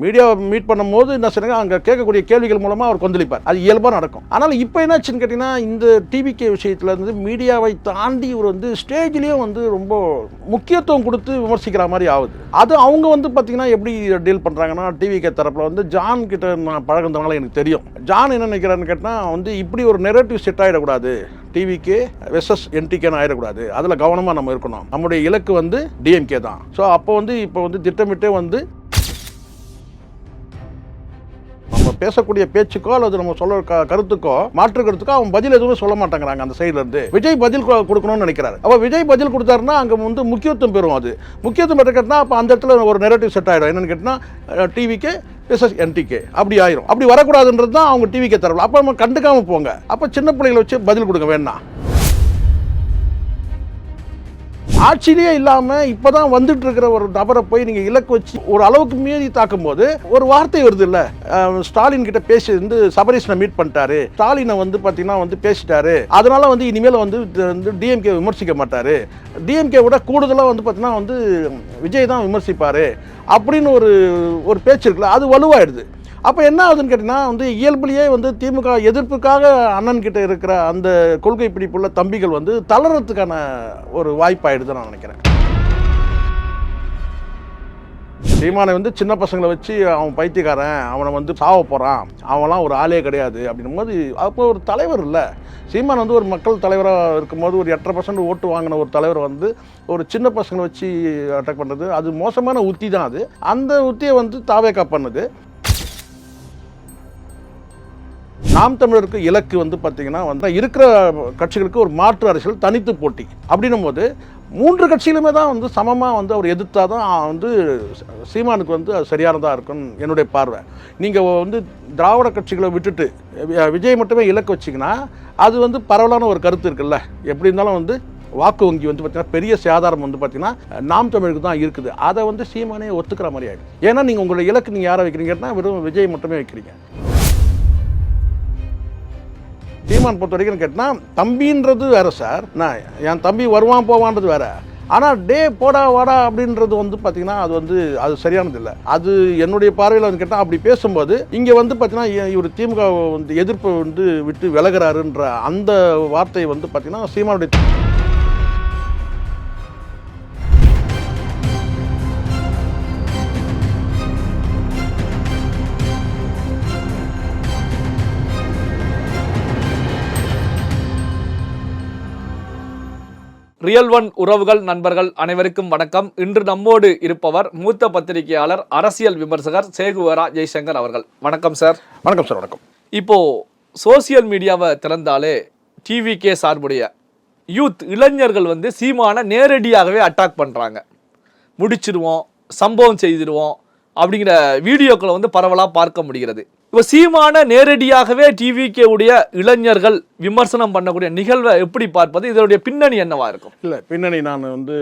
மீடியாவை மீட் பண்ணும்போது என்ன செய்யுங்க அங்கே கேட்கக்கூடிய கேள்விகள் மூலமாக அவர் கொந்தளிப்பார். அது இயல்பாக நடக்கும். ஆனால் இப்போ என்னாச்சுன்னு கேட்டிங்கன்னா இந்த டிவிகே விஷயத்தில் இருந்து மீடியாவை தாண்டி இவர் வந்து ஸ்டேஜ்லேயும் வந்து ரொம்ப முக்கியத்துவம் கொடுத்து விமர்சிக்கிற மாதிரி ஆகுது. அது அவங்க வந்து பார்த்தீங்கன்னா எப்படி டீல் பண்ணுறாங்கன்னா டிவிகே தரப்பில் வந்து ஜான் கிட்ட நான் பழகுனதுனால எனக்கு தெரியும். ஜான் என்ன நினைக்கிறான்னு கேட்டால் வந்து இப்படி ஒரு நெரட்டிவ் செட் ஆகிடக்கூடாது டிவிக்கு வெர்சஸ் என்டிகேன்னு ஆயிடக்கூடாது. அதில் கவனமாக நம்ம இருக்கணும். நம்முடைய இலக்கு வந்து டிஎம்கே தான். ஸோ அப்போ வந்து இப்போ வந்து திட்டமிட்டே வந்து நம்ம பேசக்கூடிய பேச்சுக்கோ அல்லது நம்ம சொல்ல கருத்துக்கோ மாற்று கருத்துக்கோ அவன் பதில் எதுவுமே சொல்ல மாட்டேங்கிறாங்க அந்த சைடுல இருந்து. விஜய் பதில் கொ- கொடுக்கணும்னு நினைக்கிறாரு. அப்ப விஜய் பதில் கொடுத்தாருன்னா அங்க வந்து முக்கியத்துவம் பெறும் அது. முக்கியத்துவம் பெற்றுக்கிட்டா அப்ப அந்த இடத்துல ஒரு நெரட்டிவ் செட் ஆயிடும். என்னன்னு கேட்டிங்கன்னா டிவிக்கு எஸ்எஸ் என்டிகே அப்படி ஆயிரும். அப்படி வரக்கூடாதுன்றது தான் அவங்க டிவிக்கே தரவில்லை அப்போ நம்ம கண்டுக்காமல் போங்க. அப்போ சின்ன பிள்ளைகளை வச்சு பதில் கொடுங்க வேணா. ஆட்சியிலேயே இல்லாம இப்பதான் வந்துட்டு இருக்கிற ஒரு நபரை போய் நீங்க இலக்கு வச்சு ஒரு அளவுக்கு மீறி தாக்கும் போது ஒரு வார்த்தை வருது இல்ல. ஸ்டாலின் கிட்ட பேசி வந்து சபரீஷனை மீட் பண்ணிட்டாரு. ஸ்டாலினை வந்து பாத்தீங்கன்னா வந்து பேசிட்டாரு. அதனால வந்து இனிமேல் வந்து வந்து டிஎம்கே விமர்சிக்க மாட்டாரு. டிஎம்கே விட கூடுதலாக வந்து பார்த்தீங்கன்னா வந்து விஜய் தான் விமர்சிப்பாரு. அப்படின்னு ஒரு ஒரு பேச்சு இருக்குல்ல அது வலுவாயிடுது. அப்போ என்ன ஆகுதுன்னு கேட்டிங்கன்னா வந்து இயல்புலேயே வந்து திமுக எதிர்ப்புக்காக அண்ணன் கிட்ட இருக்கிற அந்த கொள்கை பிடிப்புள்ள தம்பிகள் வந்து தளர்றதுக்கான ஒரு வாய்ப்பாயிடுது நான் நினைக்கிறேன். சீமானை வந்து சின்ன பசங்களை வச்சு அவன் பைத்தியக்காரன் அவனை வந்து சாவ போகிறான் அவன்லாம் ஒரு ஆளே கிடையாது அப்படின்னும் போது அப்போ ஒரு தலைவர் இல்லை. சீமான் வந்து ஒரு மக்கள் தலைவராக இருக்கும்போது ஒரு எட்டரை பர்சன்ட் ஓட்டு வாங்கின ஒரு தலைவர் வந்து ஒரு சின்ன பசங்களை வச்சு அட்டாக் பண்ணுறது அது மோசமான உத்தி தான் அது. அந்த உத்தியை வந்து தாவேக்கா பண்ணுது. நாம் தமிழருக்கு இலக்கு வந்து பார்த்தீங்கன்னா வந்து இருக்கிற கட்சிகளுக்கு ஒரு மாற்று அரசியல் தனித்து போட்டி அப்படின்னும் போது மூன்று கட்சிகளுமே தான் வந்து சமமாக வந்து அவர் எதிர்த்தா தான் வந்து சீமானுக்கு வந்து அது சரியானதாக இருக்கும்னு என்னுடைய பார்வை. நீங்கள் வந்து திராவிட கட்சிகளை விட்டுட்டு விஜய் மட்டுமே இலக்கு வச்சிங்கன்னா அது வந்து பரவலான ஒரு கருத்து இருக்குல்ல. எப்படி இருந்தாலும் வந்து வாக்கு வங்கி வந்து பார்த்தீங்கன்னா பெரிய சேதாரம் வந்து பார்த்தீங்கன்னா நாம் தமிழுக்கு தான் இருக்குது. அதை வந்து சீமானே ஒத்துக்கிற மாதிரி ஆகிடும் ஏன்னா நீங்கள் உங்களுடைய இலக்கு நீங்கள் யாரை வைக்கிறீங்கன்னா வெறும் விஜய் மட்டுமே வைக்கிறீங்க. சீமான் பொறுத்த வரைக்கும் கேட்டால் தம்பின்றது வேற சார். நான் என் தம்பி வருவான் போவான்றது வேற. ஆனால் டே போடா வாடா அப்படின்றது வந்து பார்த்தீங்கன்னா அது வந்து அது சரியானது இல்லை. அது என்னுடைய பார்வையில் வந்து கேட்டால் அப்படி பேசும்போது இங்கே வந்து பார்த்தீங்கன்னா இவர் திமுக வந்து எதிர்ப்பு வந்து விட்டு விலகுறாருன்ற அந்த வார்த்தை வந்து பார்த்தீங்கன்னா சீமானுடைய ரியல் ஒன் உறவுகள் நண்பர்கள் அனைவருக்கும் வணக்கம். இன்று நம்மோடு இருப்பவர் மூத்த பத்திரிகையாளர் அரசியல் விமர்சகர் சேகுவரா ஜெய்சங்கர் அவர்கள். வணக்கம் சார். வணக்கம் சார். வணக்கம். இப்போ சோசியல் மீடியாவை திறந்தாலே டிவிகே சார்புடைய யூத் இளைஞர்கள் வந்து சீமான நேரடியாகவே அட்டாக் பண்றாங்க. முடிச்சிடுவோம் சம்பவம் செய்திடுவோம் அப்படிங்கிற வீடியோக்களை வந்து பரவலாக பார்க்க முடிகிறது. இப்போ சீமான நேரடியாகவே டிவிகே உடைய இளைஞர்கள் விமர்சனம் பண்ணக்கூடிய நிகழ்வை எப்படி பார்ப்பது? இதனுடைய பின்னணி என்னவா இருக்கும்? இல்லை பின்னணி நான் வந்து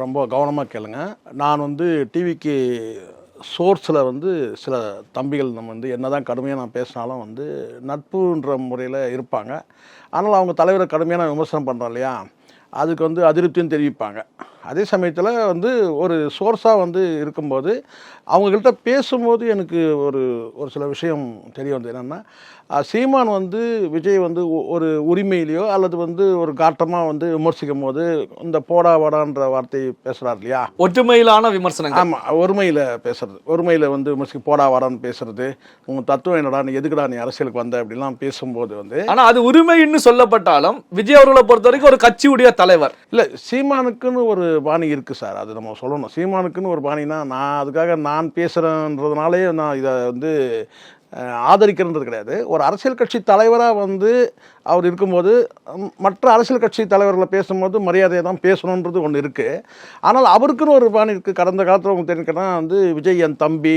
ரொம்ப கவனமாக கேளுங்க. நான் வந்து டிவிக்கு சோர்ஸில் வந்து சில தம்பிகள் நம்ம வந்து என்னதான் கடுமையாக நான் பேசினாலும் வந்து நட்புன்ற முறையில் இருப்பாங்க. ஆனால் அவங்க தலைவரை கடுமையான விமர்சனம் பண்ணுறோம் இல்லையா? அதுக்கு வந்து அதிருப்தியும் தெரிவிப்பாங்க. அதே சமயத்தில் வந்து ஒரு சோர்ஸாக வந்து இருக்கும்போது அவங்கக்கிட்ட பேசும்போது எனக்கு ஒரு ஒரு சில விஷயம் தெரிய வந்தது. என்னென்னா சீமான் வந்து விஜய் வந்து ஒரு உரிமையிலையோ அல்லது வந்து ஒரு காட்டமாக வந்து விமர்சிக்கும் போது இந்த போடா வாடான்ற வார்த்தை பேசுகிறார் இல்லையா? ஒற்றுமையிலான விமர்சனங்கள். ஆமாம் ஒருமையில் பேசுறது. ஒருமையில் வந்து விமர்சிக்க போடா வாடான்னு பேசுறது உங்கள் தத்துவம் என்னடா நீ எதுக்குடா நீ அரசியலுக்கு வந்த அப்படிலாம் பேசும்போது வந்து ஆனா அது உரிமைன்னு சொல்லப்பட்டாலும் விஜய் அவர்களை பொறுத்த வரைக்கும் ஒரு கட்சியுடைய தலைவர். இல்லை சீமானுக்குன்னு ஒரு பாணி இருக்குது சார். அது நம்ம சொல்லணும். சீமானுக்குன்னு ஒரு பாணினா நான் அதுக்காக நான் பேசுகிறேன்றதுனாலே நான் இதை வந்து அஹ், ஆதரிக்கிறன்றது கிடையாது. ஒரு அரசியல் கட்சி தலைவராக வந்து அவர் இருக்கும்போது மற்ற அரசியல் கட்சி தலைவர்களை பேசும்போது மரியாதையை தான் பேசணுன்றது ஒன்று இருக்குது ஆனால் அவருக்குன்னு ஒரு பாணி இருக்குது கடந்த காலத்தில் உங்களுக்கு தெரிஞ்சுக்கன்னா வந்து விஜய் என் தம்பி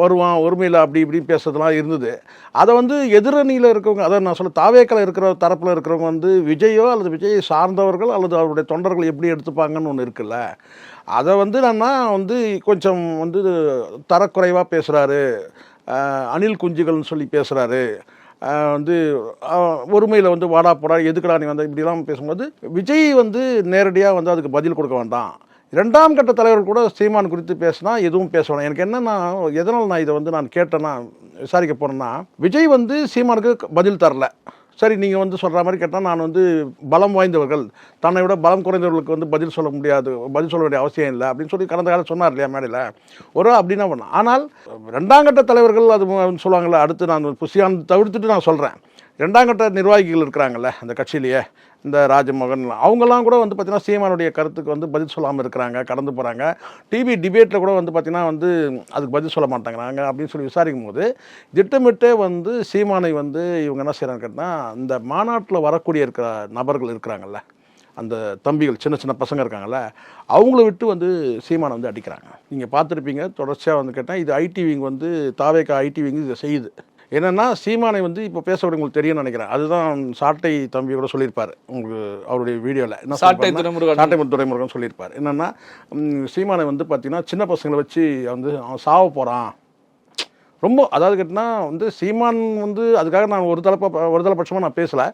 வருவான் ஒருமையில் அப்படி இப்படி பேசுறதுலாம் இருந்தது. அதை வந்து எதிரணியில் இருக்கிறவங்க அதை நான் சொல்ல தாவேக்கில் இருக்கிற தரப்பில் இருக்கிறவங்க வந்து விஜயோ அல்லது விஜயை சார்ந்தவர்கள் அல்லது அவருடைய தொண்டர்கள் எப்படி எடுத்துப்பாங்கன்னு ஒன்று இருக்குல்ல. அதை வந்து நான் வந்து கொஞ்சம் வந்து தரக்குறைவாக பேசுகிறாரு அணில் குஞ்சுகள்னு சொல்லி பேசுகிறாரு வந்து ஒருமையில் வந்து வாடா போடா எதுக்கடா நீ வந்து? இப்படிலாம் பேசும்போது விஜய் வந்து நேரடியாக வந்து அதுக்கு பதில் கொடுக்க வேண்டாம். ரெண்டாம் கட்ட தலைவர் கூட சீமான் குறித்து பேசினா எதுவும் பேசணும் எனக்கு என்னன்னா எதனால் நான் இதை வந்து நான் கேட்டேன்னா விசாரிக்க போகிறேன்னா விஜய் வந்து சீமானுக்கு பதில் தரல. சரி நீங்கள் வந்து சொல்கிற மாதிரி கேட்டால் நான் வந்து பலம் வாய்ந்தவர்கள். தன்னை விட பலம் குறைந்தவர்களுக்கு வந்து பதில் சொல்ல முடியாது பதில் சொல்ல வேண்டிய அவசியம் இல்லை அப்படின்னு சொல்லி கடந்த காலம் சொன்னார் இல்லையா மேடையில். ஒரு அப்படின்னா ஒன்று ஆனால் ரெண்டாம் கட்ட தலைவர்கள் அது மு- சொல்லுவாங்கள்ல அடுத்து நான் புசியான் தவிர்த்துட்டு நான் சொல்கிறேன் ரெண்டாம் கட்ட நிர்வாகிகள் இருக்கிறாங்கல்ல அந்த கட்சியிலேயே இந்த ராஜமோகன் அவங்கெல்லாம் கூட வந்து பார்த்தீங்கன்னா சீமானுடைய கருத்துக்கு வந்து பதில் சொல்லாமல் இருக்கிறாங்க கடந்து போகிறாங்க டிவி டிபேட்டில் கூட வந்து பார்த்தீங்கன்னா வந்து அதுக்கு பதில் சொல்ல மாட்டேங்கிறாங்க அப்படின்னு சொல்லி விசாரிக்கும் போது திட்டமிட்டே வந்து சீமானை வந்து இவங்க என்ன செய்கிறாங்க கேட்டால் இந்த மாநாட்டில் வரக்கூடிய இருக்கிற நபர்கள் இருக்கிறாங்கல்ல அந்த தம்பிகள் சின்ன சின்ன பசங்க இருக்காங்கல்ல அவங்கள விட்டு வந்து சீமானை வந்து அடிக்கிறாங்க. நீங்கள் பார்த்துருப்பீங்க தொடர்ச்சியாக வந்து கேட்டால் இது ஐடி விங் வந்து தாவேக்கா ஐடி விங் இதை செய்யுது. என்னன்னா சீமானை வந்து இப்போ பேச உங்களுக்கு தெரியும்னு நினைக்கிறேன். அதுதான் சாட்டை தம்பி கூட சொல்லியிருப்பாரு. உங்களுக்கு அவருடைய வீடியோவில் என்ன சாட்டை துரைமுருகன். சாட்டை துரைமுருகன் சொல்லியிருப்பார். என்னன்னா சீமானை வந்து பார்த்தீங்கன்னா சின்ன பசங்களை வச்சு வந்து அவன் சாவ போகிறான் ரொம்ப அதாவது கேட்டினா வந்து சீமான் வந்து அதுக்காக நான் ஒரு தலைப்ப ஒரு தலைப்பட்சமாக நான் பேசலை.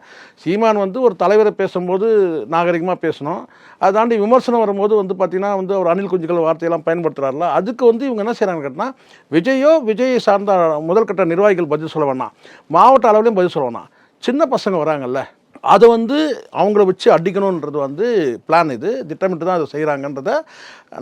சீமான் வந்து ஒரு தலைவரை பேசும்போது நாகரிகமாக பேசணும். அதை தாண்டி விமர்சனம் வரும்போது வந்து பார்த்திங்கன்னா வந்து அவர் அணில் குஞ்சுகள் வார்த்தையெல்லாம் பயன்படுத்துகிறாரில்ல அதுக்கு வந்து இவங்க என்ன செய்கிறாங்க கேட்டினா விஜயோ விஜயை சார்ந்த முதல்கட்ட நிர்வாகிகள் பதில் சொல்ல வேணாம். மாவட்ட அளவுலேயும் பதில் சொல்ல வேணாம். சின்ன பசங்க வராங்கல்ல அதை வந்து அவங்கள வச்சு அடிக்கணுன்றது வந்து பிளான் இது. திட்டமிட்டு தான் அதை செய்கிறாங்கன்றத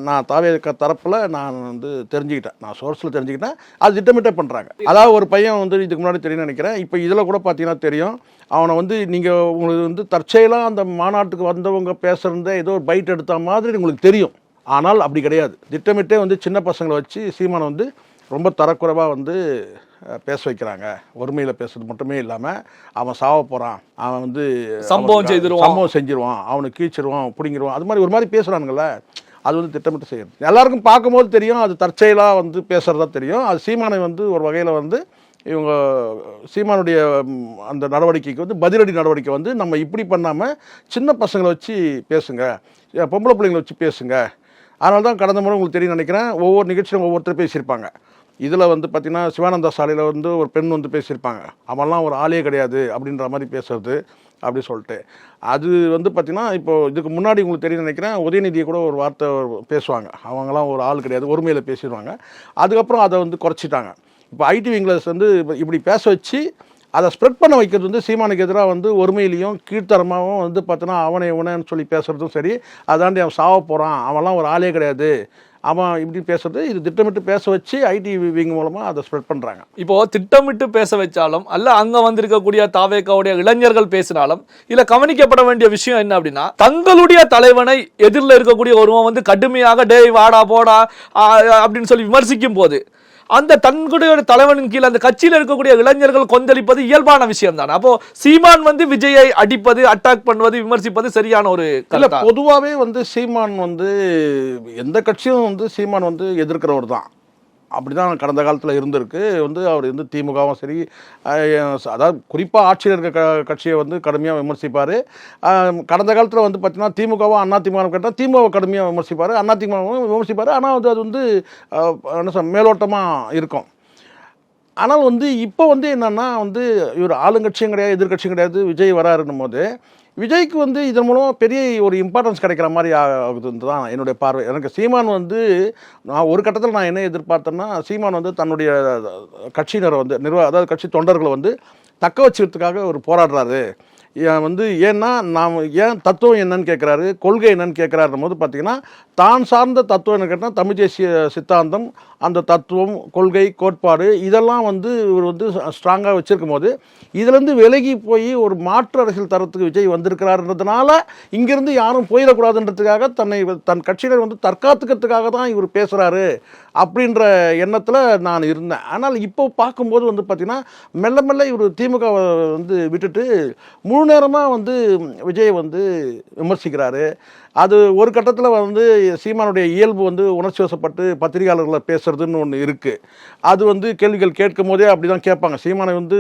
நான் தாவே தரப்பில் நான் வந்து தெரிஞ்சுக்கிட்டேன். நான் சோர்ஸில் தெரிஞ்சுக்கிட்டேன். அது திட்டமிட்டே பண்ணுறாங்க அதாவது ஒரு பையன் வந்து இதுக்கு முன்னாடி தெரியும்னு நினைக்கிறேன். இப்போ இதில் கூட பார்த்தீங்கன்னா தெரியும். அவனை வந்து நீங்கள் உங்களுக்கு வந்து தற்செயலாக அந்த மாநாட்டுக்கு வந்தவங்க பேசுகிறத ஏதோ ஒரு பைட் எடுத்த மாதிரி உங்களுக்கு தெரியும். ஆனால் அப்படி கிடையாது. திட்டமிட்டே வந்து சின்ன பசங்களை வச்சு சீமானை வந்து ரொம்ப தரக்குறைவாக வந்து பேச வைக்கிறாங்க. ஒருமையில் பேசுறது மட்டுமே இல்லாமல் அவன் சாவ போகிறான் அவன் வந்து சம்பவம் செய்திருவான். சம்பவம் செஞ்சிருவான். அவனை கீச்சிருவான் பிடிங்கிருவான். அது மாதிரி ஒரு மாதிரி பேசுகிறானுங்கள அது வந்து திட்டமிட்டு செய்யறது எல்லாருக்கும் பார்க்கும்போது தெரியும். அது தற்செயலாக வந்து பேசுகிறதா தெரியும். அது சீமானை வந்து ஒரு வகையில் வந்து இவங்க சீமானுடைய அந்த நடவடிக்கைக்கு வந்து பதிலடி நடவடிக்கை வந்து நம்ம இப்படி பண்ணாமல் சின்ன பசங்களை வச்சு பேசுங்க. பொம்பளை பிள்ளைங்களை வச்சு பேசுங்க. அதனால தான் கடந்த முறை உங்களுக்கு தெரியும் நினைக்கிறேன். ஒவ்வொரு நிகழ்ச்சியிலும் ஒவ்வொருத்தர் பேசியிருப்பாங்க. இதில் வந்து பார்த்திங்கன்னா சிவானந்தா சாலையில் வந்து ஒரு பெண் வந்து பேசியிருப்பாங்க. அவன்லாம் ஒரு ஆளே கிடையாது அப்படின்ற மாதிரி பேசுறது அப்படி சொல்லிட்டு. அது வந்து பார்த்திங்கன்னா இப்போ இதுக்கு முன்னாடி உங்களுக்கு தெரியும் நினைக்கிறேன் உதயநிதியை கூட ஒரு வார்த்தை பேசுவாங்க. அவங்களாம் ஒரு ஆள் கிடையாது ஒருமையில் பேசிடுவாங்க. அதுக்கப்புறம் அதை வந்து குறைச்சிட்டாங்க. இப்போ ஐடி விங்லர்ஸ் வந்து இப்போ இப்படி பேச வச்சு அதை ஸ்ப்ரெட் பண்ண வைக்கிறது வந்து சீமானுக்கு எதிராக வந்து ஒருமையிலையும் கீழ்த்தரமாகவும் வந்து பார்த்தோன்னா அவனை இவனன்னு சொல்லி பேசுகிறதும் சரி. அதாண்டி அவன் சாவ போகிறான் அவன்லாம் ஒரு ஆளே கிடையாது. அவன் இப்படி பேசுறது இது திட்டமிட்டு பேச வச்சு ஐடி விங் மூலமாக அதை ஸ்ப்ரெட் பண்ணுறாங்க இப்போ திட்டமிட்டு பேச வச்சாலும் அல்ல அங்கே வந்திருக்கக்கூடிய தாவேக்காவுடைய இளைஞர்கள் பேசினாலும் இதில் கவனிக்கப்பட வேண்டிய விஷயம் என்ன அப்படின்னா தங்களுடைய தலைவனை எதிரில் இருக்கக்கூடிய ஒருவன் வந்து கடுமையாக டேய் வாடா போடா அப்படின்னு சொல்லி விமர்சிக்கும் போது அந்த தன்னுடைய தலைவனின் கீழ் அந்த கட்சியில் இருக்கக்கூடிய இளைஞர்கள் கொந்தளிப்பது இயல்பான விஷயம் தானே அப்போ சீமான் வந்து விஜயை அடிப்பது அட்டாக் பண்ணுவது விமர்சிப்பது சரியான ஒரு பொதுவாகவே வந்து சீமான் வந்து எந்த கட்சியும் வந்து சீமான் வந்து எதிர்க்கிறவர் தான் அப்படிதான் கடந்த காலத்தில் இருந்திருக்கு. வந்து அவர் வந்து திமுகவும் சரி அதாவது குறிப்பாக ஆட்சியில் இருக்க க கட்சியை வந்து கடுமையாக விமர்சிப்பார். கடந்த காலத்தில் வந்து பார்த்தீங்கன்னா திமுகவும் அண்ணா திமுக கேட்டால் திமுக கடுமையாக விமர்சிப்பார் அண்ணா திமுகவும் விமர்சிப்பார். ஆனால் வந்து அது வந்து என்ன சொல் மேலோட்டமாக இருக்கும். ஆனால் வந்து இப்போ வந்து என்னென்னா வந்து இவர் ஆளுங்கட்சியும் கிடையாது எதிர்கட்சியும் கிடையாது விஜய் வராருன்னும் போது விஜய்க்கு வந்து இதன் மூலம் பெரிய ஒரு இம்பார்ட்டன்ஸ் கிடைக்கிற மாதிரி ஆகுதுன்னு தான் என்னுடைய பார்வை. எனக்கு சீமான் வந்து நான் ஒரு கட்டத்தில் நான் என்ன எதிர்பார்த்தேன்னா சீமான் வந்து தன்னுடைய கட்சியினரை வந்து நிர்வாக அதாவது கட்சி தொண்டர்களை வந்து தக்க வச்சுக்கிறதுக்காக ஒரு போராடுறாரு. வந்து ஏன்னா நாம் ஏன் தத்துவம் என்னன்னு கேட்குறாரு கொள்கை என்னன்னு கேட்குறாரு போது பார்த்தீங்கன்னா தான் சார்ந்த தத்துவம் என்ன கேட்டால் தமிழ் தேசிய சித்தாந்தம் அந்த தத்துவம் கொள்கை கோட்பாடு இதெல்லாம் வந்து இவர் வந்து ஸ்ட்ராங்காக வச்சுருக்கும் போது இதுலேருந்து விலகி போய் ஒரு மாற்று அரசியல் தரத்துக்கு விஜய் வந்திருக்கிறாருன்றதுனால இங்கேருந்து யாரும் போயிடக்கூடாதுன்றதுக்காக தன்னை தன் கட்சியினர் வந்து தற்காத்துக்கிறதுக்காக தான் இவர் பேசுகிறாரு அப்படின்ற எண்ணத்தில் நான் இருந்தேன். ஆனால் இப்போ பார்க்கும்போது வந்து பார்த்திங்கன்னா மெல்ல மெல்ல இவர் திமுக வந்து விட்டுட்டு முழு நேரமாக வந்து விஜய் வந்து விமர்சிக்கிறாரு. அது ஒரு கட்டத்தில் வந்து சீமானுடைய இயல்பு வந்து உணர்ச்சி வசப்பட்டு பத்திரிகையாளர்களை பேசுறதுன்னு ஒன்று இருக்குது அது வந்து கேள்விகள் கேட்கும் போதே அப்படி தான் கேட்பாங்க. சீமானை வந்து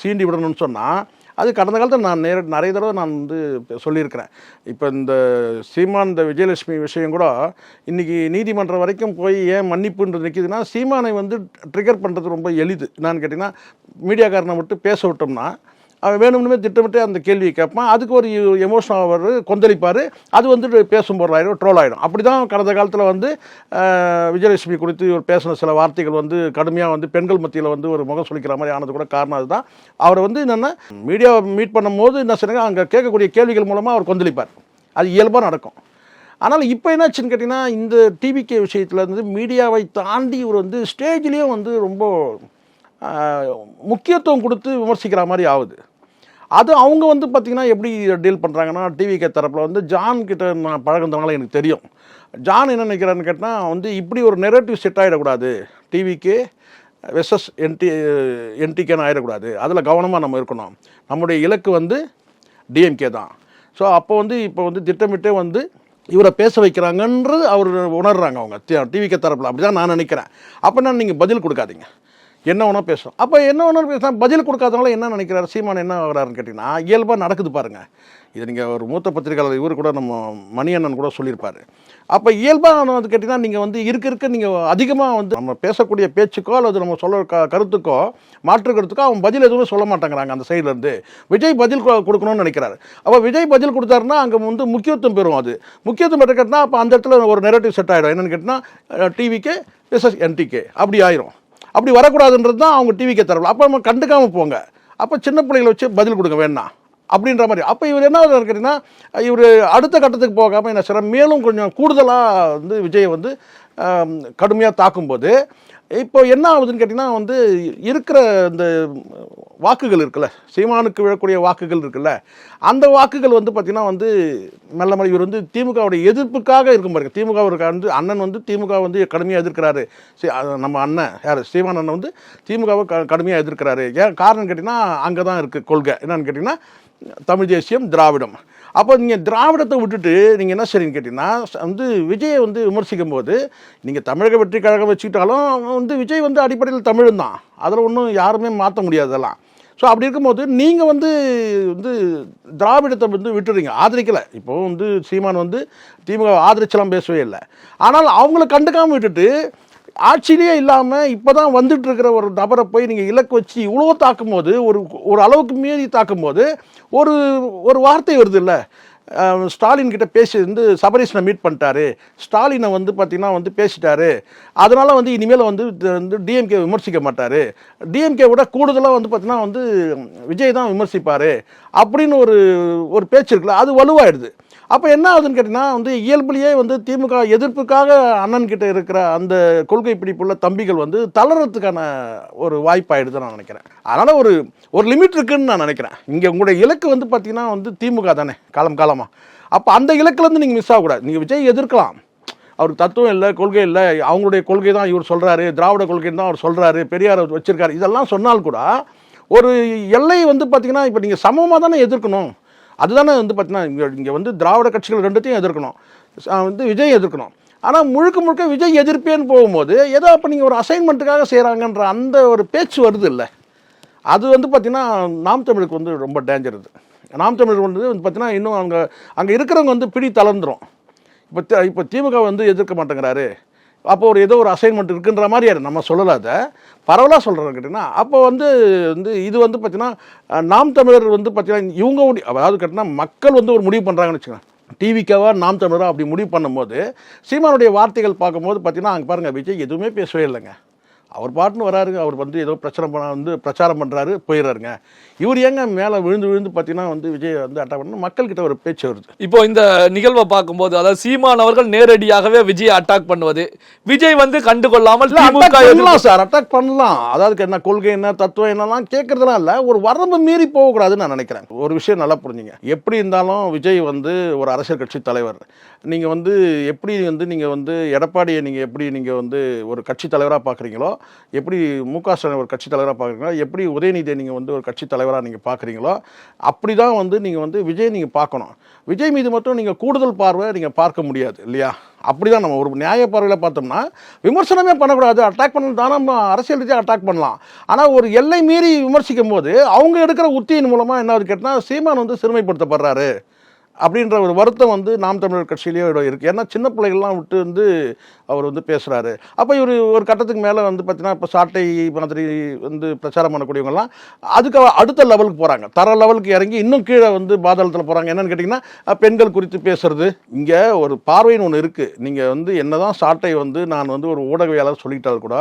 சீண்டி விடணும்னு சொன்னால் அது கடந்த காலத்தில் நான் நேர நிறைய தடவை நான் வந்து சொல்லியிருக்கிறேன். இப்போ இந்த சீமான் இந்த விஜயலட்சுமி விஷயம் கூட இன்றைக்கி நீதிமன்றம் வரைக்கும் போய் ஏன் மன்னிப்புன்றது நிற்கிதுன்னா சீமானை வந்து ட்ரிகர் பண்ணுறது ரொம்ப எளிது. என்னன்னு கேட்டிங்கன்னா மீடியாக்காரனை மட்டும் பேச விட்டோம்னா அவன் வேணும்னுமே திட்டமிட்டு அந்த கேள்வியை கேட்பான். அதுக்கு ஒரு எமோஷனல் அவர் கொந்தளிப்பார். அது வந்துட்டு பேசும் பொருளாயிடும் ட்ரோல் ஆகிடும் அப்படி தான் கடந்த காலத்தில் வந்து விஜயலட்சுமி குறித்து இவர் பேசின சில வார்த்தைகள் வந்து கடுமையாக வந்து பெண்கள் மத்தியில் வந்து ஒரு முகம் சுளிக்கிற மாதிரி ஆனது கூட காரணம் அதுதான். அவர் வந்து என்னென்னா மீடியாவை மீட் பண்ணும்போது என்ன சொன்னாங்க அங்கே கேட்கக்கூடிய கேள்விகள் மூலமாக அவர் கொந்தளிப்பார். அது இயல்பாக நடக்கும். ஆனால் இப்போ என்னாச்சுன்னு கேட்டிங்கன்னா இந்த டிவிகே விஷயத்தில் வந்து மீடியாவை தாண்டி இவர் வந்து ஸ்டேஜ்லேயும் வந்து ரொம்ப முக்கியத்துவம் கொடுத்து விமர்சிக்கிற மாதிரி ஆகுது. அது அவங்க வந்து பார்த்திங்கன்னா எப்படி டீல் பண்ணுறாங்கன்னா டிவிகே தரப்பில் வந்து ஜான் கிட்ட நான் பழகுந்தவங்களாம் எனக்கு தெரியும். ஜான் என்ன நினைக்கிறான்னு கேட்டால் வந்து இப்படி ஒரு நெரட்டிவ் செட் ஆகிடக்கூடாது டிவிக்கு எஸ்எஸ் என்டி என்டிகேன்னு ஆகிடக்கூடாது அதில் கவனமாக நம்ம இருக்கணும். நம்முடைய இலக்கு வந்து டிஎம்கே தான். ஸோ அப்போ வந்து இப்போ வந்து திட்டமிட்டே வந்து இவரை பேச வைக்கிறாங்கன்றது அவர் உணர்றாங்க அவங்க. டிவிக்கு தரப்பில். அப்படி தான் நான் நினைக்கிறேன். அப்போனா நீங்கள் பதில் கொடுக்காதீங்க. என்ன வேணால் பேசும் அப்போ என்ன வேணாலும் பேசலாம். பதில் கொடுக்காதவங்கள என்ன நினைக்கிறாரு? சீமான் என்ன ஆகிறாருன்னு கேட்டிங்கன்னா இயல்பாக நடக்குது பாருங்கள் இது நீங்கள் ஒரு மூத்த பத்திரிகையாளர் இவர் கூட நம்ம மணியண்ணன் கூட சொல்லியிருப்பார். அப்போ இயல்பாக வந்து கேட்டிங்கன்னா நீங்கள் வந்து இருக்க இருக்க நீங்கள் அதிகமாக வந்து நம்ம பேசக்கூடிய பேச்சுக்கோ அல்லது நம்ம சொல்ல க கருத்துக்கோ மாற்று கருத்துக்கோ அவன் பதில் எதுவுமே சொல்ல மாட்டேங்கிறாங்க அந்த சைட்லேருந்து விஜய் பதில் கொ- கொடுக்கணும்னு நினைக்கிறாரு. அப்போ விஜய் பதில் கொடுத்தாருன்னா அங்கே வந்து முக்கியத்துவம் பெறும் அது. முக்கியத்துவம் பெற்ற கேட்டால் அப்போ அந்த இடத்துல ஒரு நெரட்டிவ் செட் ஆகிடும் என்னென்னு கேட்டிங்கன்னா டிவிக்கே எஸ்எஸ் என்டிகே அப்படி ஆயிரும். அப்படி வரக்கூடாதுன்றது தான் அவங்க டிவிக்கே தரவில்லை அப்போ நம்ம கண்டுக்காமல் போங்க. அப்போ சின்ன பிள்ளைகளை வச்சு பதில் கொடுக்க வேண்டாம். அப்படின்ற மாதிரி. அப்போ இவர் என்ன கேட்டிங்கன்னா இவர் அடுத்த கட்டத்துக்கு போகாமல் என்ன செய்யறார் மேலும் கொஞ்சம் கூடுதலாக வந்து விஜயை வந்து கடுமையாக தாக்கும்போது இப்போ என்ன ஆகுதுன்னு கேட்டிங்கன்னா வந்து இருக்கிற இந்த வாக்குகள் இருக்குல்ல சீமானுக்கு விழக்கூடிய வாக்குகள் இருக்குல்ல அந்த வாக்குகள் வந்து பார்த்திங்கன்னா வந்து மெல்ல மெல்ல இவர் வந்து திமுகவுடைய எதிர்ப்புக்காக இருக்கும் பாருங்க. திமுக வந்து அண்ணன் வந்து திமுக வந்து கடுமையாக எதிர்க்கிறாரு. சரி, நம்ம அண்ணன் யார்? சீமான் அண்ணன் வந்து திமுகவை க கடுமையாக எதிர்க்கிறாரு. ஏன் காரணம் கேட்டிங்கன்னா அங்கே தான் இருக்குது கொள்கை. என்னன்னு கேட்டிங்கன்னா தமிழ் தேசியம் திராவிடம். அப்போ நீங்கள் திராவிடத்தை விட்டுட்டு நீங்கள் என்ன சரின்னு கேட்டிங்கன்னா வந்து விஜயை வந்து விமர்சிக்கும் போது நீங்கள் தமிழக வெற்றி கழகம் வச்சுக்கிட்டாலும் வந்து விஜய் வந்து அடிப்படையில் தமிழன் தான். அதில் ஒன்றும் யாருமே மாற்ற முடியாது அதெல்லாம். ஸோ அப்படி இருக்கும்போது நீங்கள் வந்து வந்து திராவிடத்தை வந்து விட்டுறீங்க. ஆதரிக்கலை. இப்போ வந்து சீமான் வந்து திமுக ஆதரிச்சலாம் பேசவே இல்லை. ஆனால் அவங்கள கண்டுக்காமல் விட்டுட்டு ஆட்சியிலே இல்லாமல் இப்போ தான் வந்துட்டு இருக்கிற ஒரு நபரை போய் நீங்கள் இலக்கு வச்சு இவ்வளோ தாக்கும்போது ஒரு ஒரு அளவுக்கு மீறி தாக்கும்போது ஒரு ஒரு வார்த்தை வருது இல்லை? ஸ்டாலின் கிட்ட பேசி வந்து சபரீஷனை மீட் பண்ணிட்டாரு. ஸ்டாலினை வந்து பார்த்தீங்கன்னா வந்து பேசிட்டாரு. அதனால் வந்து இனிமேல் வந்து வந்து டிஎம்கே விமர்சிக்க மாட்டார். டிஎம்கே விட கூடுதலாக வந்து பார்த்தீங்கன்னா வந்து விஜய் தான் விமர்சிப்பார். அப்படின்னு ஒரு ஒரு பேச்சு இருக்குல்ல அது வலுவாயிடுது. அப்போ என்ன ஆகுதுன்னு கேட்டிங்கன்னா வந்து இயல்புலேயே வந்து திமுக எதிர்ப்புக்காக அண்ணன் கிட்ட இருக்கிற அந்த கொள்கை பிடிப்புள்ள தம்பிகள் வந்து தளர்றதுக்கான ஒரு வாய்ப்பாயிடுது நான் நினைக்கிறேன். அதனால் ஒரு ஒரு லிமிட் இருக்குதுன்னு நான் நினைக்கிறேன். இங்கே உங்களுடைய இலக்கு வந்து பார்த்திங்கன்னா வந்து திமுக தானே காலம் காலமாக அப்போ அந்த இலக்குலேருந்து நீங்கள் மிஸ் ஆகக்கூடாது. நீங்கள் விஜய் எதிர்க்கலாம். அவருக்கு தத்துவம் இல்லை கொள்கை இல்லை அவங்களுடைய கொள்கை தான் இவர் சொல்கிறாரு திராவிட கொள்கைன்னு தான் அவர் சொல்கிறாரு பெரியார் வச்சிருக்காரு. இதெல்லாம் சொன்னால் கூட ஒரு எல்லை வந்து பார்த்தீங்கன்னா இப்போ நீங்கள் சமமாக தானே எதிர்க்கணும். அதுதானே வந்து பார்த்தீங்கன்னா இங்கே இங்கே வந்து திராவிட கட்சிகள் ரெண்டுத்தையும் எதிர்க்கணும். வந்து விஜய் எதிர்க்கணும். ஆனால் முழுக்க முழுக்க விஜய் எதிர்ப்பேன்னு போகும்போது ஏதோ அப்போ நீங்கள் ஒரு அசைன்மெண்ட்டுக்காக செய்கிறாங்கன்ற அந்த ஒரு பேச்சு வருது இல்லை. அது வந்து பார்த்திங்கன்னா நாம் தமிழுக்கு வந்து ரொம்ப டேஞ்சர் இது. நாம் தமிழ் வந்து வந்து பார்த்திங்கன்னா இன்னும் அங்கே அங்கே இருக்கிறவங்க வந்து பிடி தளர்ந்துடும் இப்போ இப்போ திமுக வந்து எதிர்க்க மாட்டேங்கிறாரு. அப்போ ஒரு ஏதோ ஒரு அசைன்மெண்ட் இருக்குன்ற மாதிரி யார் நம்ம சொல்லலை அதை. பரவலாக சொல்கிறோம் கேட்டிங்கன்னா அப்போ வந்து வந்து இது வந்து பார்த்தீங்கன்னா நாம் தமிழர் வந்து பார்த்தீங்கன்னா இவங்க முடி அதாவது கேட்டிங்கன்னா மக்கள் வந்து ஒரு முடிவு பண்ணுறாங்கன்னு வச்சுக்கோங்க. டிவிக்காவா நாம் தமிழரா அப்படி முடிவு பண்ணும்போது சீமானுடைய வார்த்தைகள் பார்க்கும்போது பார்த்தீங்கன்னா அங்கே பாருங்கள் விஜய் எதுவுமே பேசவே இல்லைங்க. அவர் பாட்டுன்னு வராரு அவர் வந்து ஏதோ பிரச்சனை பண்ண வந்து பிரச்சாரம் பண்ணுறாரு போயிடுறாருங்க. இவர் ஏங்க மேலே விழுந்து விழுந்து பார்த்தீங்கன்னா வந்து விஜய் வந்து அட்டாக் பண்ண மக்கள்கிட்ட ஒரு பேச்சு வருது. இப்போ இந்த நிகழ்வை பார்க்கும்போது அதாவது சீமான் அவர்கள் நேரடியாகவே விஜய் அட்டாக் பண்ணுவது விஜய் வந்து கண்டுகொள்ளாமல் பண்ணலாம் சார் அட்டாக் பண்ணலாம். அதாவது என்ன கொள்கை என்ன தத்துவம் என்னலாம் கேட்கறதுலாம் இல்லை ஒரு வரம்பு மீறி போகக்கூடாதுன்னு நான் நினைக்கிறேன். ஒரு விஷயம் நல்லா புரிஞ்சுங்க. எப்படி இருந்தாலும் விஜய் வந்து ஒரு அரசியல் கட்சி தலைவர். நீங்கள் வந்து எப்படி வந்து நீங்கள் வந்து எடப்பாடியை நீங்கள் எப்படி நீங்கள் வந்து ஒரு கட்சி தலைவராக பார்க்குறீங்களோ எப்படி மு க ஸ்டாலின் ஒரு கட்சி தலைவராக பார்க்குறீங்களோ? எப்படி உதயநிதியை நீங்கள் வந்து ஒரு கட்சி தலைவராக நீங்கள் பார்க்குறீங்களோ அப்படி தான் வந்து நீங்கள் வந்து விஜய் நீங்கள் பார்க்கணும். விஜய் மீது மட்டும் நீங்கள் கூடுதல் பார்வை நீங்கள் பார்க்க முடியாது இல்லையா? அப்படி தான் நம்ம ஒரு நியாய பார்வையில் பார்த்தோம்னா விமர்சனமே பண்ணக்கூடாது. அட்டாக் பண்ண தானே நம்ம அரசியல் ரீதியாக அட்டாக் பண்ணலாம். ஆனால் ஒரு எல்லை மீறி விமர்சிக்கும் போது அவங்க எடுக்கிற உத்தியின் மூலமாக என்ன கேட்டால் சீமான் வந்து சிறுமைப்படுத்தப்படுறாரு. அப்படின்ற ஒரு வருத்தம் வந்து நாம் தமிழர் கட்சியிலேயே இருக்குது ஏன்னா சின்ன பிள்ளைகள்லாம் விட்டு வந்து அவர் வந்து பேசுகிறாரு அப்போ இவர் ஒரு கட்டத்துக்கு மேலே வந்து பார்த்தீங்கன்னா இப்போ சாட்டை மாதிரி வந்து பிரச்சாரம் பண்ணக்கூடியவங்கலாம் அதுக்கு அடுத்த லெவலுக்கு போகிறாங்க தர லெவலுக்கு இறங்கி இன்னும் கீழே வந்து பாதாளத்தில் போகிறாங்க என்னென்னு கேட்டிங்கன்னா பெண்கள் குறித்து பேசுறது. இங்கே ஒரு பார்வைன்னு ஒன்று இருக்குது நீங்கள் வந்து என்ன தான் சாட்டை வந்து நான் வந்து ஒரு ஊடகவியாளர் சொல்லிட்டால் கூட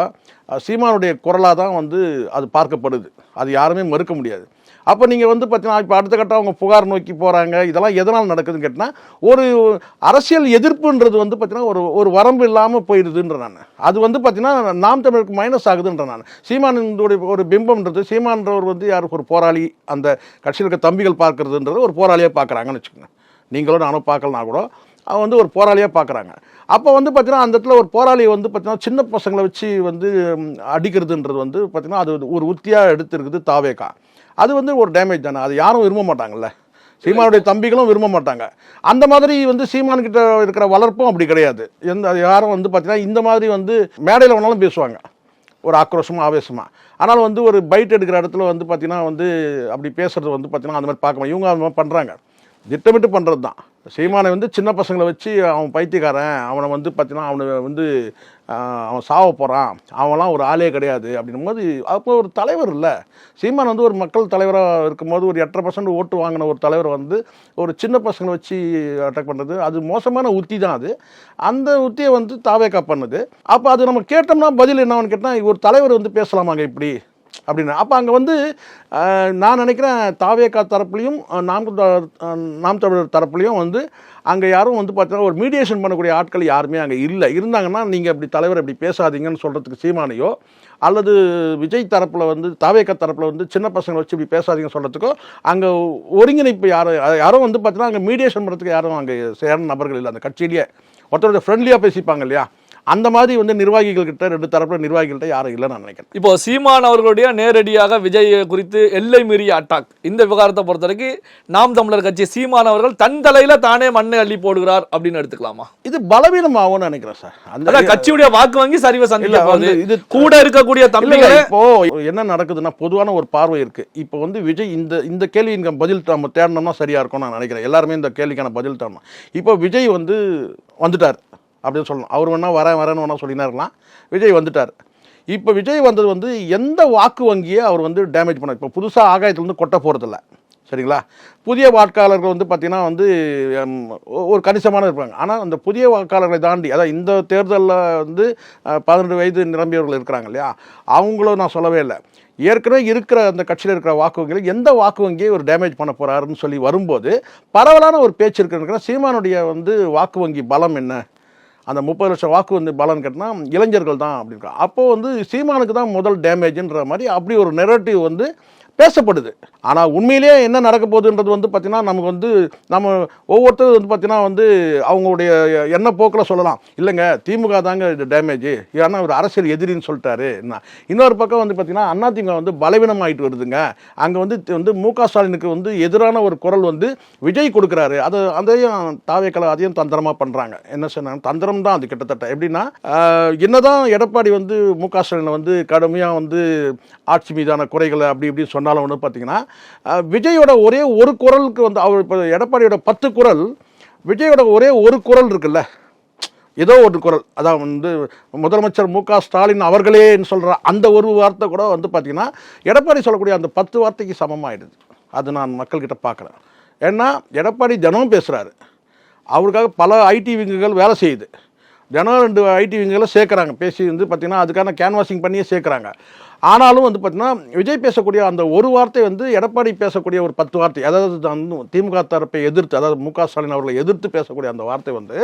சீமானுடைய குரலாக தான் வந்து அது பார்க்கப்படுது. அது யாருமே மறுக்க முடியாது. அப்போ நீங்கள் வந்து பார்த்தீங்கன்னா இப்போ அடுத்த கட்டம் அவங்க புகார் நோக்கி போகிறாங்க இதெல்லாம் எதனால் நடக்குதுன்னு கேட்டால் ஒரு அரசியல் எதிர்ப்புன்றது வந்து பார்த்தீங்கன்னா ஒரு ஒரு வரம்பு இல்லாமல் போயிடுதுன்ற நான். அது வந்து பார்த்தீங்கன்னா நாம் தமிழருக்கு மைனஸ் ஆகுதுன்ற நான். சீமானந்தோடைய ஒரு பிம்பம்ன்றது சீமான்றவர் வந்து யார்? ஒரு போராளி. அந்த கட்சியில் இருக்க தம்பிகள் பார்க்கறதுன்றது ஒரு போராளியாக பார்க்குறாங்கன்னு வச்சுக்கோங்க. நீங்களும் நானும் பார்க்கலனா கூட அவன் வந்து ஒரு போராளியாக பார்க்குறாங்க அப்போ வந்து பார்த்தீங்கன்னா அந்த இடத்துல ஒரு போராளியை வந்து பார்த்தீங்கன்னா சின்ன பசங்களை வச்சு வந்து அடிக்கிறதுன்றது வந்து பார்த்திங்கன்னா அது ஒரு உத்தியாக எடுத்துருக்குது தாவேக்கா அது வந்து ஒரு டேமேஜ் தானே. அது யாரும் விரும்ப மாட்டாங்கல்ல. சீமானுடைய தம்பிகளும் விரும்ப மாட்டாங்க. அந்த மாதிரி வந்து சீமான் கிட்ட இருக்கிற வளர்ப்பும் அப்படி கிடையாது. எந்த யாரும் வந்து பார்த்தீங்கன்னா இந்த மாதிரி வந்து மேடையில் வேணாலும் பேசுவாங்க. ஒரு ஆக்ரோஷமாக ஆவேசமாக ஆனால் வந்து ஒரு பைட் எடுக்கிற இடத்துல வந்து பார்த்தீங்கன்னா வந்து அப்படி பேசுகிறது வந்து பார்த்தீங்கன்னா அந்த மாதிரி பார்க்க இவங்க அந்த மாதிரி பண்ணுறாங்க திட்டமிட்டு பண்ணுறது தான் சீமானை வந்து சின்ன பசங்களை வச்சு அவன் பைத்தியக்காரன். அவனை வந்து பார்த்தீங்கன்னா அவனை வந்து அவன் சாவ போகிறான் அவன்லாம் ஒரு ஆளே கிடையாது அப்படின்னும் போது அப்போ ஒரு தலைவர் இல்லை. சீமான் வந்து ஒரு மக்கள் தலைவராக இருக்கும்போது ஒரு எட்டரை பர்சன்ட் ஓட்டு வாங்கின ஒரு தலைவர் வந்து ஒரு சின்ன பசங்களை வச்சு அட்டாக் பண்ணுறது அது மோசமான உத்தி தான் அது. அந்த உத்தியை வந்து தாவேக்கா பண்ணுது. அப்போ அது நம்ம கேட்டோம்னா பதில் என்னன்னு கேட்டால் ஒரு தலைவர் வந்து பேசலாமாங்க இப்படி? அப்படின்னு. அப்போ அங்கே வந்து நான் நினைக்கிறேன் தாவேக்கா தரப்புலையும் நாம் நாம் தமிழர் தரப்புலையும் வந்து அங்கே யாரும் வந்து பார்த்தீங்கன்னா ஒரு மீடியேஷன் பண்ணக்கூடிய ஆட்கள் யாருமே அங்கே இல்லை. இருந்தாங்கன்னா நீங்கள் அப்படி தலைவர் அப்படி பேசாதீங்கன்னு சொல்கிறதுக்கு சீமானையோ அல்லது விஜய் தரப்பில் வந்து தாவேக்கா தரப்பில் வந்து சின்ன பசங்களை வச்சு இப்படி பேசாதீங்கன்னு சொல்கிறதுக்கோ அங்கே ஒருங்கிணைப்பு யாரும் யாரும் வந்து பார்த்தீங்கன்னா அங்கே மீடியேஷன் பண்ணுறதுக்கு யாரும் அங்கே சேர்ந்த நபர்கள் இல்லை. அந்த கட்சியிலேயே ஒருத்தருடைய ஃப்ரெண்ட்லியாக பேசிப்பாங்க இல்லையா? அந்த மாதிரி வந்து நிர்வாகிகள் கிட்ட ரெண்டு தரப்புல நிர்வாகிகள்கிட்ட யாரும் இல்லை நான் நினைக்கிறேன். இப்போ சீமான் அவர்களுடைய நேரடியாக விஜய் குறித்து எல்லை மீறிய அட்டாக் இந்த விவகாரத்தை பொறுத்த வரைக்கும் நாம் தமிழர் கட்சி சீமான் அவர்கள் தன் தலையில தானே மண்ணை அள்ளி போடுகிறார் அப்படின்னு எடுத்துக்கலாமா? இது பலவீனமாகும்னு நினைக்கிறேன் சார். அந்த கட்சியுடைய வாக்கு வங்கி சரிவை சந்திக்க இது கூட இருக்கக்கூடிய தம்பிகளே இப்போ என்ன நடக்குதுன்னா பொதுவான ஒரு பார்வை இருக்கு. இப்போ வந்து விஜய் இந்த இந்த கேள்விக்கு பதில் நம்ம தேடணும்னா சரியா இருக்கும் நான் நினைக்கிறேன். எல்லாருமே இந்த கேள்விக்கான பதில் தேடணும் இப்போ விஜய் வந்து வந்துட்டார். அப்படின்னு சொல்லணும். அவர் வேணால் வரேன் வரேன்னு வேணால் சொல்லினா இருக்கலாம் விஜய் வந்துட்டார். இப்போ விஜய் வந்தது வந்து எந்த வாக்கு வங்கியை அவர் வந்து டேமேஜ் பண்ண இப்போ புதுசாக ஆகாயத்துலேருந்து கொட்ட போகிறதில்ல சரிங்களா? புதிய வாக்காளர்கள் வந்து பார்த்திங்கன்னா வந்து ஒரு கணிசமான இருப்பாங்க. ஆனால் அந்த புதிய வாக்காளர்களை தாண்டி அதாவது இந்த தேர்தலில் வந்து பதினெட்டு வயது நிரம்பியவர்கள் இருக்கிறாங்க இல்லையா? அவங்கள நான் சொல்லவே இல்லை. ஏற்கனவே இருக்கிற அந்த கட்சியில் இருக்கிற வாக்கு வங்கியில் எந்த வாக்கு வங்கியை ஒரு டேமேஜ் பண்ண போகிறாருன்னு சொல்லி வரும்போது பரவலான ஒரு பேச்சு இருக்குன்னு சீமானுடைய வந்து வாக்கு வங்கி பலம் என்ன? அந்த முப்பது லட்சம் வாக்கு வந்து பலன் கட்டினா இளைஞர்கள் தான் அப்படின்னு அப்போது வந்து சீமானுக்கு தான் முதல் டேமேஜ்ன்ற மாதிரி அப்படி ஒரு நெரட்டிவ் வந்து பேசப்படுது. ஆனால் உண்மையிலேயே என்ன நடக்க போகுதுன்றது வந்து பார்த்திங்கன்னா நமக்கு வந்து நம்ம ஒவ்வொருத்தரும் வந்து பார்த்திங்கன்னா வந்து அவங்களுடைய என்ன போக்கில் சொல்லலாம். இல்லைங்க திமுக தாங்க இது டேமேஜ் ஏன்னா ஒரு அரசியல் எதிரின்னு சொல்லிட்டாரு. என்ன? இன்னொரு பக்கம் வந்து பார்த்திங்கன்னா அதிமுக வந்து பலவீனம் ஆகிட்டு வருதுங்க. அங்கே வந்து வந்து மு க ஸ்டாலினுக்கு வந்து எதிரான ஒரு குரல் வந்து விஜய் கொடுக்குறாரு. அது அதையும் தாவேக்கலை அதையும் தந்திரமாக பண்ணுறாங்க என்ன சொன்னாங்க? தந்திரம் தான் அது கிட்டத்தட்ட. எப்படின்னா என்னதான் எடப்பாடி வந்து மு க ஸ்டாலினை வந்து கடுமையாக வந்து ஆட்சி மீதான குறைகளை அப்படி இப்படி சொன்னாலும் வந்து பார்த்தீங்கன்னா விஜயோட ஒரே ஒரு குரலுக்கு வந்து அவர் இப்போ எடப்பாடியோட பத்து குரல் விஜயோட ஒரே ஒரு குரல் இருக்குல்ல ஏதோ ஒரு குரல் அதான் வந்து முதலமைச்சர் மு க ஸ்டாலின் அவர்களேன்னு சொல்கிற அந்த ஒரு வார்த்தை கூட வந்து பார்த்திங்கன்னா எடப்பாடி சொல்லக்கூடிய அந்த பத்து வார்த்தைக்கு சமமாகிடுது அது நான் மக்கள்கிட்ட பார்க்குறேன் ஏன்னா எடப்பாடி தினமும் பேசுகிறாரு அவருக்காக பல ஐடி விங்குகள் வேலை செய்யுது. தினம் ரெண்டு ஐடி விங்குகளை சேர்க்குறாங்க. பேசி வந்து பார்த்திங்கன்னா அதுக்கான கேன்வாசிங் பண்ணியே சேர்க்குறாங்க. ஆனாலும் வந்து பார்த்திங்கன்னா விஜய் பேசக்கூடிய அந்த ஒரு வார்த்தை வந்து எடப்பாடி பேசக்கூடிய ஒரு பத்து வார்த்தை அதாவது வந்து திமுக தரப்பை எதிர்த்து அதாவது மு க ஸ்டாலின் அவர்களை எதிர்த்து பேசக்கூடிய அந்த வார்த்தை வந்து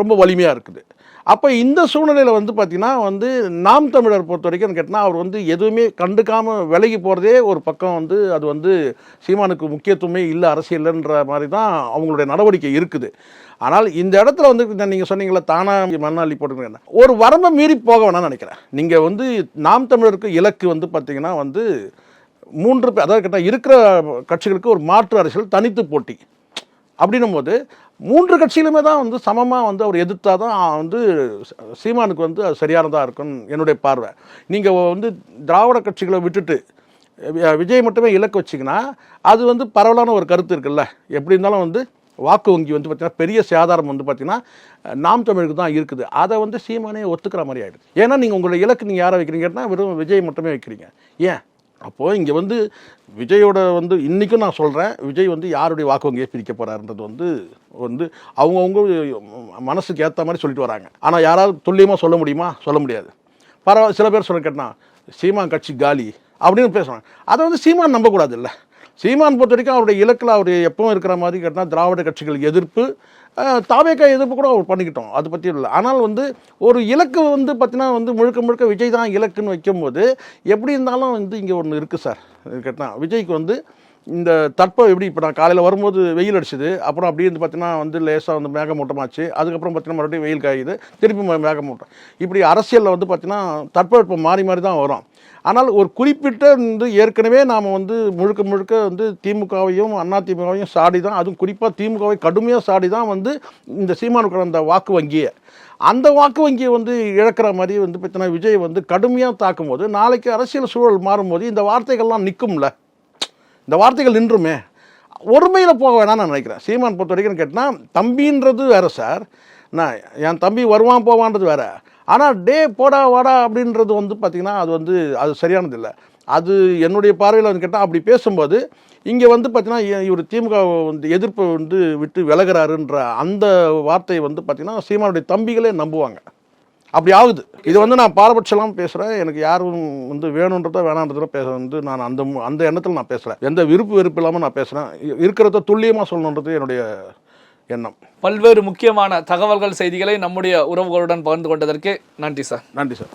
ரொம்ப வலிமையாக இருக்குது. அப்போ இந்த சூழ்நிலையில் வந்து பார்த்திங்கன்னா வந்து நாம் தமிழர் பொறுத்த வரைக்கும் கேட்டால் அவர் வந்து எதுவுமே கண்டுக்காமல் விலகி போகிறதே ஒரு பக்கம் வந்து அது வந்து சீமானுக்கு முக்கியத்துவமே இல்லை அரசியல்ன்ற மாதிரி தான் அவங்களுடைய நடவடிக்கை இருக்குது. ஆனால் இந்த இடத்துல வந்து நீங்கள் சொன்னீங்களே தானா மண்ணாளி போட்டுருங்க ஒரு வரம்பை மீறி போக வேணாம்னு நினைக்கிறேன். நீங்கள் வந்து நாம் தமிழருக்கு இலக்கு வந்து பார்த்திங்கன்னா வந்து மூன்று பேர் அதாவது கேட்டால் இருக்கிற கட்சிகளுக்கு ஒரு மாற்று அரசியல் தனித்து போட்டி. அப்படின்னும் போது மூன்று கட்சியிலுமே தான் வந்து சமமாக வந்து அவர் எதிர்த்தா தான் வந்து சீமானுக்கு வந்து அது சரியானதாக இருக்கும்னு என்னுடைய பார்வை. நீங்கள் வந்து திராவிட கட்சிகளை விட்டுட்டு விஜய் மட்டுமே இலக்கு வச்சிங்கன்னா அது வந்து பரவலான ஒரு கருத்து இருக்குல்ல. எப்படி இருந்தாலும் வந்து வாக்கு வங்கி வந்து பார்த்திங்கன்னா பெரிய சேதாரம் வந்து பார்த்தீங்கன்னா நாம் தமிழுக்கு தான் இருக்குது. அதை வந்து சீமானே ஒத்துக்கிற மாதிரி ஆகிடுது ஏன்னா நீங்கள் உங்களுடைய இலக்கு நீங்கள் யாரை வைக்கிறீங்கன்னா வெறும் விஜய் மட்டுமே வைக்கிறீங்க. ஏன்? அப்போது இங்கே வந்து விஜயோட வந்து இன்றைக்கும் நான் சொல்கிறேன் விஜய் வந்து யாருடைய வாக்கு வங்கியை பிரிக்க போகிறாருன்றது வந்து வந்து அவங்கவுங்க மனசுக்கு ஏற்ற மாதிரி சொல்லிட்டு வராங்க. ஆனால் யாராவது துல்லியமாக சொல்ல முடியுமா? சொல்ல முடியாது. பரவாயில்ல சில பேர் சொல்ல கேட்டால் சீமான் கட்சி காலி அப்படின்னு பேசுகிறாங்க அதை வந்து சீமான் நம்பக்கூடாது இல்லை. சீமான் பொறுத்த வரைக்கும் அவருடைய இலக்கில் அவர் எப்பவும் இருக்கிற மாதிரி கேட்டால் திராவிட கட்சிகள் எதிர்ப்பு தாவேக்கா எதிர்ப்பு கூட அவர் பண்ணிக்கிட்டோம். அது பற்றி இல்லை. ஆனால் வந்து ஒரு இலக்கு வந்து பார்த்தீங்கன்னா வந்து முழுக்க முழுக்க விஜய் தான் இலக்குன்னு வைக்கும்போது எப்படி இருந்தாலும் வந்து இங்கே ஒன்று இருக்குது சார். கேட்டால் விஜய்க்கு வந்து இந்த தட்பம் எப்படி இப்போ நான் காலையில் வரும்போது வெயில் அடிச்சுது அப்புறம் அப்படியே வந்து பார்த்தீங்கன்னா வந்து லேசாக வந்து மேகமூட்டமாச்சு அதுக்கப்புறம் பார்த்தீங்கன்னா மறுபடியும் வெயில் காயுது திருப்பி மேகமூட்டம் இப்படி அரசியலில் வந்து பார்த்தீங்கன்னா தட்பவெப்பம் மாறி மாறி தான் வரும். ஆனால் ஒரு குறிப்பிட்ட வந்து ஏற்கனவே நாம் வந்து முழுக்க முழுக்க வந்து திமுகவையும் அண்ணா திமுகவையும் சாடி தான் அதுவும் குறிப்பாக திமுகவை கடுமையாக சாடி தான் வந்து இந்த சீமானுக்கு அந்த வாக்கு வங்கியை. அந்த வாக்கு வங்கியை வந்து இழக்கிற மாதிரி வந்து பார்த்தீங்கன்னா விஜய் வந்து கடுமையாக தாக்கும்போது நாளைக்கு அரசியல் சூழல் மாறும்போது இந்த வார்த்தைகள்லாம் நிற்கும்ல இந்த வார்த்தைகள் நின்றுமே. ஒருமையில் போக வேணாம்னு நான் நினைக்கிறேன். சீமான் பொறுத்த வரைக்கும் கேட்டால் தம்பின்றது வேறு சார். நான் என் தம்பி வருவான் போவான்றது வேறு. ஆனால் டே போடா வாடா அப்படின்றது வந்து பார்த்திங்கன்னா அது வந்து அது சரியானது இல்லை. அது என்னுடைய பார்வையில் வந்து கேட்டால் அப்படி பேசும்போது இங்கே வந்து பார்த்திங்கன்னா இவர் திமுக வந்து எதிர்ப்பை வந்து விட்டு விலகிறாருன்ற அந்த வார்த்தையை வந்து பார்த்திங்கன்னா சீமானுடைய தம்பிகளே நம்புவாங்க. அப்படி ஆகுது. இது வந்து நான் பாரபட்சம்லாம் பேசுகிறேன் எனக்கு யாரும் வந்து வேணுன்றதோ வேணான்றதோ பேச வந்து நான் அந்த அந்த எண்ணத்தில் நான் பேசல. எந்த விருப்பு வெறுப்பு இல்லாமல் நான் பேசுகிறேன் இருக்கிறத துல்லியமாக சொல்லணுன்றது என்னுடைய எண்ணம். பல்வேறு முக்கியமான தகவல்கள் செய்திகளை நம்முடைய உறவுகளுடன் பகிர்ந்து கொண்டதற்கு நன்றி சார். நன்றி சார்.